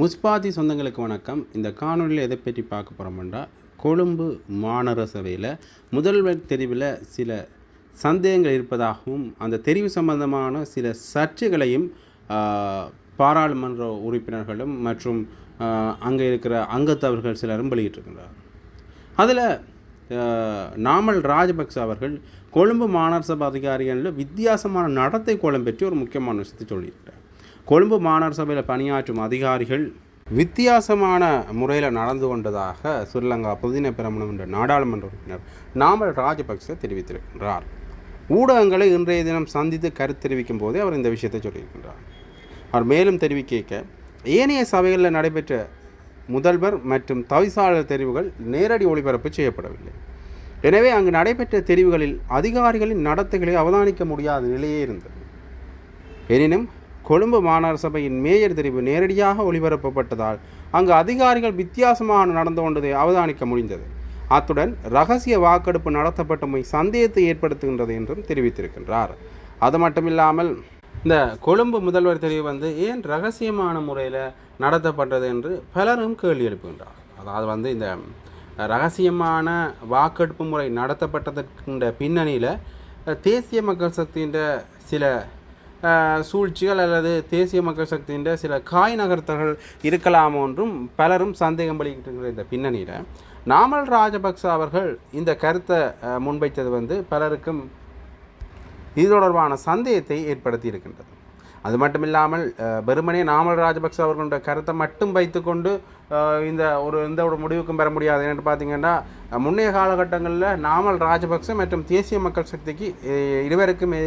முஸ்பாதி சொந்தங்களுக்கு வணக்கம். இந்த காணொலியில் எதை பற்றி பார்க்க போகிறோம்னா கொழும்பு மாநகர சபையில் முதல்வர் தெரிவில் சில சந்தேகங்கள் இருப்பதாகவும் அந்த தெரிவு சம்பந்தமான சில சர்ச்சைகளையும் பாராளுமன்ற உறுப்பினர்களும் மற்றும் அங்கே இருக்கிற அங்கத்தவர்கள் சிலரும் வெளியிட்டிருக்கிறார் அதில் நாமல் ராஜபக்ச அவர்கள் கொழும்பு மாநகர சபை அதிகாரிகளில் வித்தியாசமான நடத்தை கோலம் பற்றி ஒரு முக்கியமான விஷயத்தை சொல்லியிருக்கிறார். கொழும்பு மாநகர சபையில் பணியாற்றும் அதிகாரிகள் வித்தியாசமான முறையில் நடந்து கொண்டதாக ஸ்ரீலங்கா புதின பிரமணம் என்ற நாடாளுமன்ற உறுப்பினர் நாமல் ராஜபக்ச தெரிவித்திருக்கின்றார். ஊடகங்களை இன்றைய தினம் சந்தித்து கருத்து தெரிவிக்கும் போதே அவர் இந்த விஷயத்தை சொல்லியிருக்கின்றார். அவர் மேலும் தெரிவிக்க ஏனைய சபைகளில் நடைபெற்ற முதல்வர் மற்றும் தவிசாளர் தெரிவுகள் நேரடி ஒளிபரப்பு செய்யப்படவில்லை. எனவே அங்கு நடைபெற்ற தெரிவுகளில் அதிகாரிகளின் நடத்தைகளை அவதானிக்க முடியாத நிலையே இருந்தது. எனினும் கொழும்பு மாநகர சபையின் மேயர் தெரிவு நேரடியாக ஒளிபரப்பப்பட்டதால் அங்கு அதிகாரிகள் வித்தியாசமாக நடந்து கொண்டதை அவதானிக்க முடிந்தது. அத்துடன் ரகசிய வாக்கெடுப்பு நடத்தப்பட்டமை சந்தேகத்தை ஏற்படுத்துகின்றது என்றும் தெரிவித்திருக்கின்றார். அது மட்டுமில்லாமல் இந்த கொழும்பு முதல்வர் தெரிவு வந்து ஏன் ரகசியமான முறையில் நடத்தப்பட்டது என்று பலரும் கேள்வி எழுப்புகின்றார். அதாவது வந்து இந்த ரகசியமான வாக்கெடுப்பு முறை நடத்தப்பட்டதற்கின்ற பின்னணியில் தேசிய மக்கள் சக்தியின் சில சூழ்ச்சிகள் அல்லது தேசிய மக்கள் சக்தியின் சில காய் நகர்த்தல்கள் இருக்கலாம் என்றும் பலரும் சந்தேகம் வெளியிட்டிருக்கிற இந்த பின்னணியில். நாமல் ராஜபக்ச அவர்கள் இந்த கருத்தை முன்வைத்தது வந்து பலருக்கும் இது தொடர்பான சந்தேகத்தை ஏற்படுத்தி இருக்கின்றது அது மட்டும் இல்லாமல் வெறுமனே நாமல் ராஜபக்ச அவர்களுடைய கருத்தை மட்டும் வைத்துக்கொண்டு இந்த ஒரு எந்த ஒரு முடிவுக்கும் பெற முடியாது. என்று பார்த்தீங்கன்னா முன்னைய காலகட்டங்களில் நாமல் ராஜபக்ச மற்றும் தேசிய மக்கள் சக்திக்கு இருவருக்குமே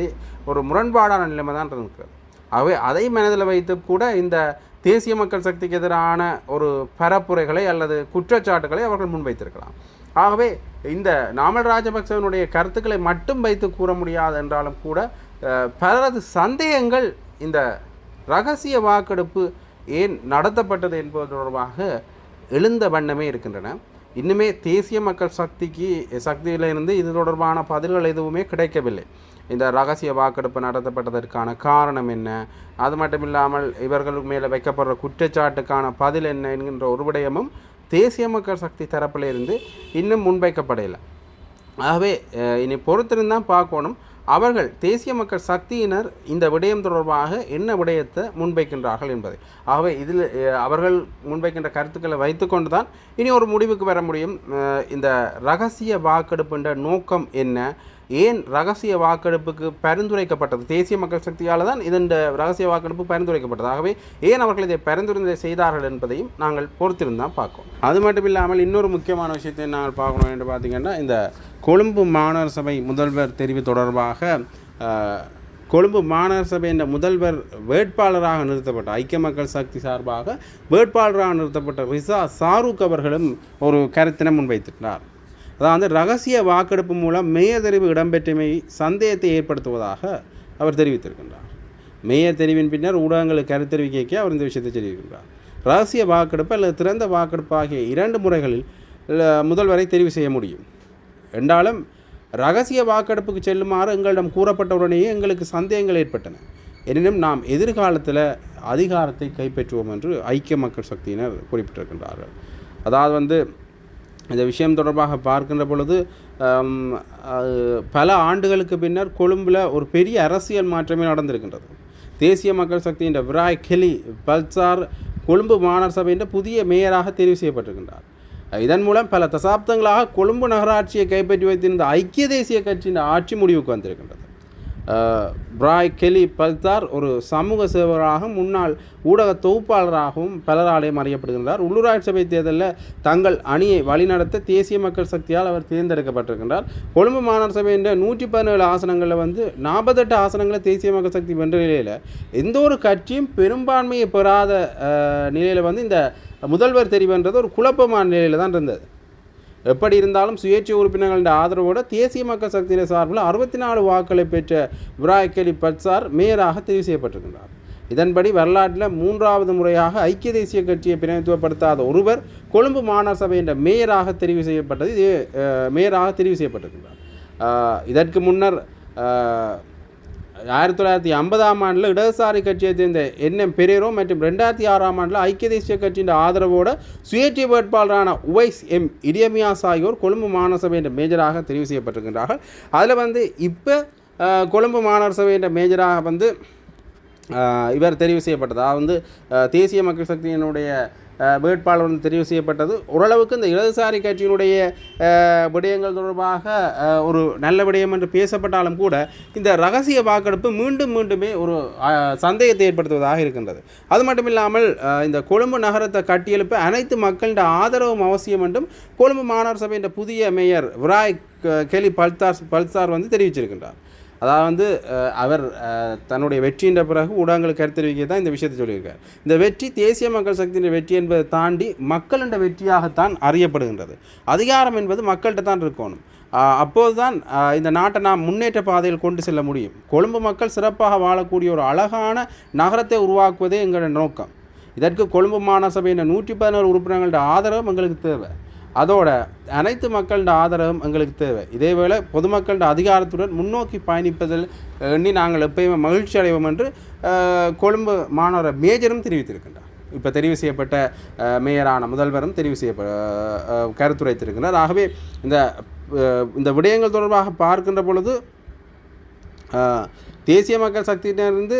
ஒரு முரண்பாடான நிலைமை தான் இருக்கிறது அவை அதை மனதில் வைத்து கூட இந்த தேசிய மக்கள் சக்திக்கு எதிரான ஒரு பரப்புரைகளை அல்லது குற்றச்சாட்டுகளை அவர்கள் முன்வைத்திருக்கலாம். ஆகவே இந்த நாமல் ராஜபக்சவனுடைய கருத்துக்களை மட்டும் வைத்து கூற முடியாது என்றாலும் கூட பலரது சந்தேகங்கள் இந்த ரகசிய வாக்கெடுப்பு ஏன் நடத்தப்பட்டது என்பது தொடர்பாக எழுந்த வண்ணமே இருக்கின்றன. இன்னுமே தேசிய மக்கள் சக்திக்கு சக்தியிலிருந்து இது தொடர்பான பதில்கள் எதுவுமே கிடைக்கவில்லை. இந்த ரகசிய வாக்கெடுப்பு நடத்தப்பட்டதற்கான காரணம் என்ன? அது மட்டும் இல்லாமல் இவர்கள் மேலே வைக்கப்படுற குற்றச்சாட்டுக்கான பதில் என்ன என்கின்ற ஒரு விடயமும் தேசிய மக்கள் சக்தி தரப்பிலிருந்து இன்னும் முன்வைக்கப்படலை ஆகவே இனி பொறுத்திருந்தான் பார்க்கணும். அவர்கள் தேசிய மக்கள் சக்தியினர் இந்த விடயம் தொடர்பாக என்ன விடயத்தை முன்வைக்கின்றார்கள் என்பதை. ஆகவே இதில் அவர்கள் முன்வைக்கின்ற கருத்துக்களை வைத்துக்கொண்டு தான் இனி ஒரு முடிவுக்கு வர முடியும். இந்த ரகசிய வாக்கெடுப்புன்ற நோக்கம் என்ன? ஏன் ரகசிய வாக்கெடுப்புக்கு பரிந்துரைக்கப்பட்டது? தேசிய மக்கள் சக்தியால் தான் இதன் ரகசிய வாக்கெடுப்பு பரிந்துரைக்கப்பட்டது. ஆகவே ஏன் அவர்கள் இதை பரிந்துரை செய்தார்கள் என்பதையும் நாங்கள் பொறுத்திருந்தான் பார்க்கணும் அது மட்டும் இல்லாமல் இன்னொரு முக்கியமான விஷயத்தை நாங்கள் பார்க்கணும் என்று பார்த்தீங்கன்னா இந்த கொழும்பு மாநகர சபை முதல்வர் தெரிவு தொடர்பாக கொழும்பு மாநகர சபை என்ற முதல்வர் வேட்பாளராக நிறுத்தப்பட்ட ஐக்கிய மக்கள் சக்தி சார்பாக வேட்பாளராக நிறுத்தப்பட்ட ரிசா சாருக் அவர்களும் ஒரு கருத்தினை முன்வைத்திருந்தார் அதாவது ரகசிய வாக்கெடுப்பு மூலம் மேயர் தெரிவு இடம்பெற்றமை சந்தேகத்தை ஏற்படுத்துவதாக அவர் தெரிவித்திருக்கின்றார். மேயர் தெரிவின் பின்னர் ஊடகங்களுக்கு கருத்து தெரிவிக்க அவர் இந்த விஷயத்தை தெரிவிக்கின்றார். ரகசிய வாக்கெடுப்பு அல்லது திறந்த வாக்கெடுப்பு ஆகிய இரண்டு முறைகளில் முதல்வரை தெரிவு செய்ய முடியும். என்றாலும் ரகசிய வாக்கெடுப்புக்கு செல்லுமாறு எங்களிடம் கூறப்பட்டவுடனேயே எங்களுக்கு சந்தேகங்கள் ஏற்பட்டன. எனினும் நாம் எதிர்காலத்தில் அதிகாரத்தை கைப்பற்றுவோம் என்று ஐக்கிய மக்கள் சக்தியினர் குறிப்பிட்டிருக்கின்றார்கள். அதாவது வந்து இந்த விஷயம் தொடர்பாக பார்க்கின்ற பொழுது பல ஆண்டுகளுக்கு பின்னர் கொழும்பில் ஒரு பெரிய அரசியல் மாற்றமே நடந்திருக்கின்றது. தேசிய மக்கள் சக்தியின் விராய் கெலி பல்சார் கொழும்பு மாநகர சபையின் புதிய மேயராக தெரிவு செய்யப்பட்டிருக்கின்றார். இதன் மூலம் பல தசாப்தங்களாக கொழும்பு நகராட்சியை கைப்பற்றி வைத்திருந்த ஐக்கிய தேசிய கட்சியின் ஆட்சி முடிவுக்கு வந்திருக்கின்றது. பிராய் கெலி பல்தார் ஒரு சமூக சேவராகவும் முன்னாள் ஊடக தொகுப்பாளராகவும் பலராலையும் அறியப்படுகின்றார். உள்ளூராட்சி சபை தேர்தலில் தங்கள் அணியை வழிநடத்த தேசிய மக்கள் சக்தியால் அவர் தேர்ந்தெடுக்கப்பட்டிருக்கின்றார். கொழும்பு மாநகர சபையின் நூற்றி பதினேழு ஆசனங்களில் வந்து நாற்பத்தெட்டு ஆசனங்களை தேசிய மக்கள் சக்தி வென்ற நிலையில் எந்த ஒரு கட்சியும் பெரும்பான்மையை பெறாத நிலையில் வந்து இந்த முதல்வர் தெரிவுன்றது ஒரு குழப்பமான நிலையில் தான் இருந்தது. எப்படி இருந்தாலும் சுயேட்சை உறுப்பினர்களின் ஆதரவோடு தேசிய மக்கள் சக்தியின் சார்பில் அறுபத்தி நாலு வாக்களை பெற்ற விராய்கலி பட்சார் மேயராக தெரிவு செய்யப்பட்டிருக்கின்றார். இதன்படி வரலாற்றில் மூன்றாவது முறையாக ஐக்கிய தேசிய கட்சியை பிரதிநிதித்துவப்படுத்தாத ஒருவர் கொழும்பு மாநகர சபை என்ற மேயராக தெரிவு செய்யப்பட்டது. இது மேயராக தெரிவு செய்யப்பட்டிருக்கிறார் இதற்கு முன்னர் ஆயிரத்தி தொள்ளாயிரத்தி ஐம்பதாம் ஆண்டில் இடதுசாரி கட்சியை சேர்ந்த என்எம் பெரேரோ மற்றும் ரெண்டாயிரத்தி ஆறாம் ஆண்டில் ஐக்கிய தேசிய கட்சியின் ஆதரவோட சுயேட்சை வேட்பாளரான உவைஸ் எம் இடியமியாஸ் ஆகியோர் கொழும்பு மாநகரசபை என்ற மேஜராக தெரிவு செய்யப்பட்டிருக்கின்றார்கள். அதில் வந்து இப்போ கொழும்பு மாநகரசபை என்ற மேஜராக வந்து இவர் தெரிவு செய்யப்பட்டது. அதாவது வந்து தேசிய மக்கள் சக்தியினுடைய வேட்பாளர் வந்து தெரிவு செய்யப்பட்டது. ஓரளவுக்கு இந்த இடதுசாரி கட்சியினுடைய விடயங்கள் தொடர்பாக ஒரு நல்ல விடயம் என்று பேசப்பட்டாலும் கூட இந்த ரகசிய வாக்கெடுப்பு மீண்டும் மீண்டுமே ஒரு சந்தேகத்தை ஏற்படுத்துவதாக இருக்கின்றது. அது மட்டும் இல்லாமல் இந்த கொழும்பு நகரத்தை கட்டியெழுப்ப அனைத்து மக்களின் ஆதரவும் அவசியம் என்றும் கொழும்பு மாநகர சபையின் புதிய மேயர் விராய் க- கெலி பல்தார் பல்சார் வந்து தெரிவிச்சிருக்கின்றார். அதாவது வந்து அவர் தன்னுடைய வெற்றின்ற பிறகு ஊடகங்களுக்கு கருத்து தெரிவிக்க தான் இந்த விஷயத்தை சொல்லியிருக்கார். இந்த வெற்றி தேசிய மக்கள் சக்தியின் வெற்றி என்பதை தாண்டி மக்களின் வெற்றியாகத்தான் அறியப்படுகின்றது. அதிகாரம் என்பது மக்கள்கிட்ட தான் இருக்கணும். அப்போது அப்போதுதான் இந்த நாட்டை நாம் முன்னேற்ற பாதையில் கொண்டு செல்ல முடியும். கொழும்பு மக்கள் சிறப்பாக வாழக்கூடிய ஒரு அழகான நகரத்தை உருவாக்குவதே எங்களோட நோக்கம். இதற்கு கொழும்பு மாநகர சபையின் நூற்றி பதினோரு உறுப்பினர்களோட ஆதரவும் எங்களுக்கு தேவை. அதோட அனைத்து மக்களின் ஆதரவும் எங்களுக்கு தேவை. இதேவேளை பொதுமக்களின் அதிகாரத்துடன் முன்னோக்கி பயணிப்பதில் எண்ணி நாங்கள் எப்பயுமே மகிழ்ச்சி அடைவோம் என்று கொழும்பு மாநகர மேஜரும் தெரிவித்திருக்கின்றார். இப்போ தெரிவு செய்யப்பட்ட மேயரான முதல்வரும் தெரிவு செய்ய அஹ், கருத்துரைத்திருக்கின்றார். ஆகவே இந்த இந்த விடயங்கள் தொடர்பாக பார்க்கின்ற பொழுது தேசிய மக்கள் சக்தியினருந்து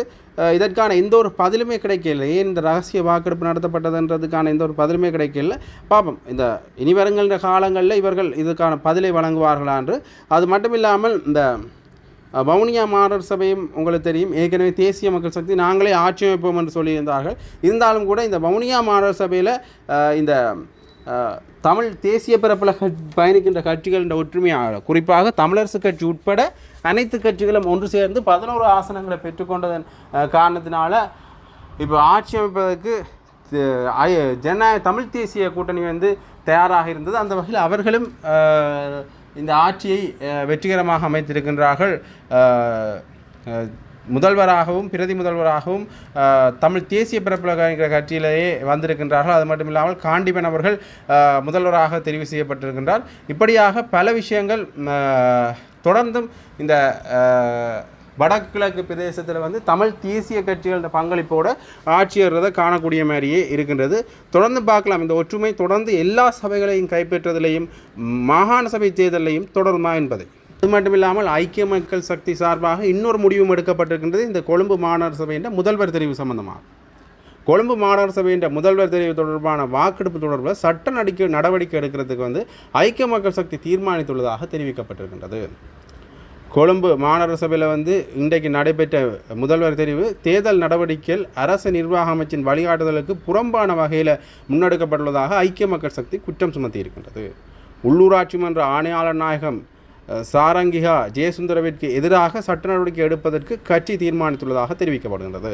இதற்கான எந்த ஒரு பதிலுமே கிடைக்கல ஏன் இந்த ரகசிய வாக்கெடுப்பு நடத்தப்பட்டதுன்றதுக்கான எந்த ஒரு பதிலுமே கிடைக்கல பார்ப்போம் இந்த இனி வருகின்ற காலங்களில் இவர்கள் இதுக்கான பதிலை வழங்குவார்களா என்று. அது மட்டும் இல்லாமல் இந்த வவுனியா மாணவர் சபையும் உங்களுக்கு தெரியும். ஏற்கனவே தேசிய மக்கள் சக்தி நாங்களே ஆட்சி அமைப்போம் என்று சொல்லியிருந்தார்கள். இருந்தாலும் கூட இந்த வவுனியா மாணவர் சபையில் இந்த தமிழ் தேசிய பரப்பில் பயணிக்கின்ற கட்சிகள் என்ற ஒற்றுமையாக குறிப்பாக தமிழரசு கட்சி உட்பட அனைத்து கட்சிகளும் ஒன்று சேர்ந்து பதினோரு ஆசனங்களை பெற்றுக்கொண்டதன் காரணத்தினால் காரணத்தினால இப்போ ஆட்சி அமைப்பதற்கு ஜனநாயக தமிழ் தேசிய கூட்டணி வந்து தயாராக இருந்தது. அந்த வகையில் அவர்களும் இந்த ஆட்சியை வெற்றிகரமாக அமைத்திருக்கின்றார்கள். முதல்வராகவும் பிரதி முதல்வராகவும் தமிழ் தேசிய பிறப்பிலகிற கட்சியிலேயே வந்திருக்கின்றார்கள். அது மட்டும் இல்லாமல் காண்டிபன் அவர்கள் முதல்வராக தெரிவு செய்யப்பட்டிருக்கின்றார். இப்படியாக பல விஷயங்கள் தொடர்ந்தும் இந்த வடகிழக்கு பிரதேசத்தில் வந்து தமிழ் தேசிய கட்சிகளோட பங்களிப்போட ஆட்சியர்றதை காணக்கூடிய மாதிரியே இருக்கின்றது. தொடர்ந்து பார்க்கலாம். இந்த ஒற்றுமை தொடர்ந்து எல்லா சபைகளையும் கைப்பற்றுவதிலையும் மாகாண சபை தேர்தலையும் தொடருமா என்பதை. அது மட்டும் இல்லாமல் ஐக்கிய மக்கள் சக்தி சார்பாக இன்னொரு முடிவும் எடுக்கப்பட்டிருக்கின்றது இந்த கொழும்பு மாநகர சபையின் முதல்வர் தெரிவு சம்பந்தமாக. கொழும்பு மாநகர சபையின் முதல்வர் தெரிவு தொடர்பான வாக்கெடுப்பு தொடர்பில் சட்ட நடிக்க நடவடிக்கை எடுக்கிறதுக்கு வந்து ஐக்கிய மக்கள் சக்தி தீர்மானித்துள்ளதாக தெரிவிக்கப்பட்டிருக்கின்றது. கொழும்பு மாநகர சபையில் வந்து இன்றைக்கு நடைபெற்ற முதல்வர் தெரிவு தேர்தல் நடவடிக்கைகள் அரசு நிர்வாக அமைச்சின் வழிகாட்டுதலுக்கு புறம்பான வகையில் முன்னெடுக்கப்பட்டுள்ளதாக ஐக்கிய மக்கள் சக்தி குற்றம் சுமத்தியிருக்கின்றது. உள்ளூராட்சி மன்ற ஆணையாளர் நாயகம் சாரங்கிகா ஜெயசுந்தரவிற்கு எதிராக சட்ட நடவடிக்கை எடுப்பதற்கு கட்சி தீர்மானித்துள்ளதாக தெரிவிக்கப்படுகின்றது.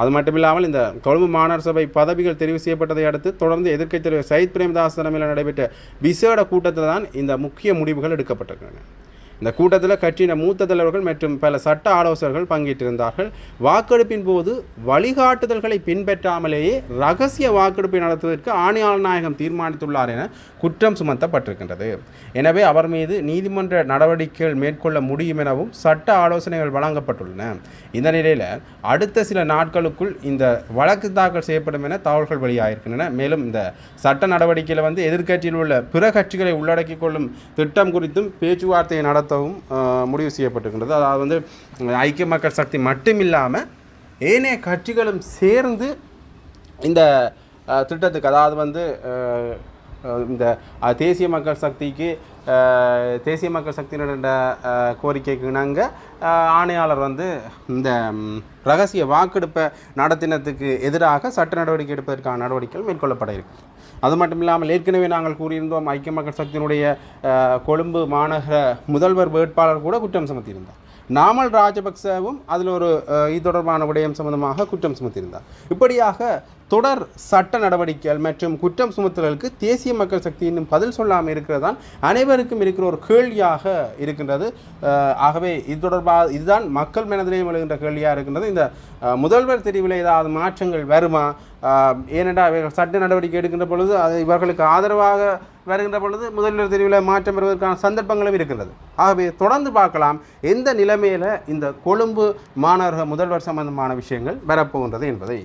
அது மட்டுமில்லாமல் இந்த கொழும்பு மாநகர சபை பதவிகள் தெரிவு செய்யப்பட்டதை அடுத்து தொடர்ந்து எதிர்க்கட்சி தலைவர் சயித் பிரேமதாஸ் தலைமையில் நடைபெற்ற விசேட கூட்டத்தில் தான் இந்த முக்கிய முடிவுகள் எடுக்கப்பட்டிருக்கின்றன. இந்த கூட்டத்தில் கட்சியின் மூத்த தலைவர்கள் மற்றும் பல சட்ட ஆலோசகர்கள் பங்கேற்றிருந்தார்கள். வாக்கெடுப்பின் போது வழிகாட்டுதல்களை பின்பற்றாமலேயே ரகசிய வாக்கெடுப்பை நடத்துவதற்கு ஆணையாளர் நாயகம் தீர்மானித்துள்ளார் என குற்றம் சுமத்தப்பட்டிருக்கின்றது. எனவே அவர் மீது நீதிமன்ற நடவடிக்கைகள் மேற்கொள்ள முடியும் எனவும் சட்ட ஆலோசனைகள் வழங்கப்பட்டுள்ளன. இந்த நிலையில் அடுத்த சில நாட்களுக்குள் இந்த வழக்கு தாக்கல் செய்யப்படும் என தகவல்கள் வெளியாகிருக்கின்றன மேலும் இந்த சட்ட நடவடிக்கையில் வந்து எதிர்க்கட்சியில் உள்ள பிற கட்சிகளை உள்ளடக்கிக் கொள்ளும் திட்டம் குறித்தும் பேச்சுவார்த்தையை நடத்தவும் முடிவு செய்யப்பட்டிருக்கின்றது. அதாவது வந்து ஐக்கிய மக்கள் சக்தி மட்டும் இல்லாமல் ஏனைய கட்சிகளும் சேர்ந்து இந்த திட்டத்துக்கு அதாவது வந்து இந்த தேசிய மக்கள் சக்திக்கு தேசிய மக்கள் சக்தியினுடைய அஹ், கோரிக்கைக்கு நாங்கள் ஆணையாளர் வந்து இந்த ரகசிய வாக்கெடுப்பை நடத்தினத்துக்கு எதிராக சட்ட நடவடிக்கை எடுப்பதற்கான நடவடிக்கைகள் மேற்கொள்ளப்பட இருக்கு. அது மட்டும் இல்லாமல் ஏற்கனவே நாங்கள் கூறியிருந்தோம் ஐக்கிய மக்கள் சக்தியினுடைய கொழும்பு மாநகர முதல்வர் வேட்பாளர் கூட குற்றம் சுமத்தியிருந்தார். நாமல் ராஜபக்சவும் அதில் ஒரு இது தொடர்பான விடயம் சம்பந்தமாக குற்றம் சுமத்தியிருந்தார். இப்படியாக தொடர் சட்ட நடவடிக்கைகள் மற்றும் குற்றம் சுமத்தல்களுக்கு தேசிய மக்கள் சக்தி இன்னும் பதில் சொல்லாமல் இருக்கிறதான் அனைவருக்கும் இருக்கிற ஒரு கேள்வியாக இருக்கின்றது. ஆகவே இது தொடர்பாக இதுதான் மக்கள் மனதிலே எழுகின்ற கேள்வியாக இருக்கின்றது. இந்த முதல்வர் தெரிவில் ஏதாவது மாற்றங்கள் வருமா? ஏனென்றால் இவர்கள் சட்ட நடவடிக்கை எடுக்கின்ற பொழுது அது இவர்களுக்கு ஆதரவாக வருகின்ற பொழுது முதல்வர் தெரிவில் மாற்றம் வருவதற்கான சந்தர்ப்பங்களும் இருக்கின்றது. ஆகவே தொடர்ந்து பார்க்கலாம் எந்த நிலைமையில் இந்த கொழும்பு மாநகர முதல்வர் சம்பந்தமான விஷயங்கள் வரப்போகின்றது என்பதை.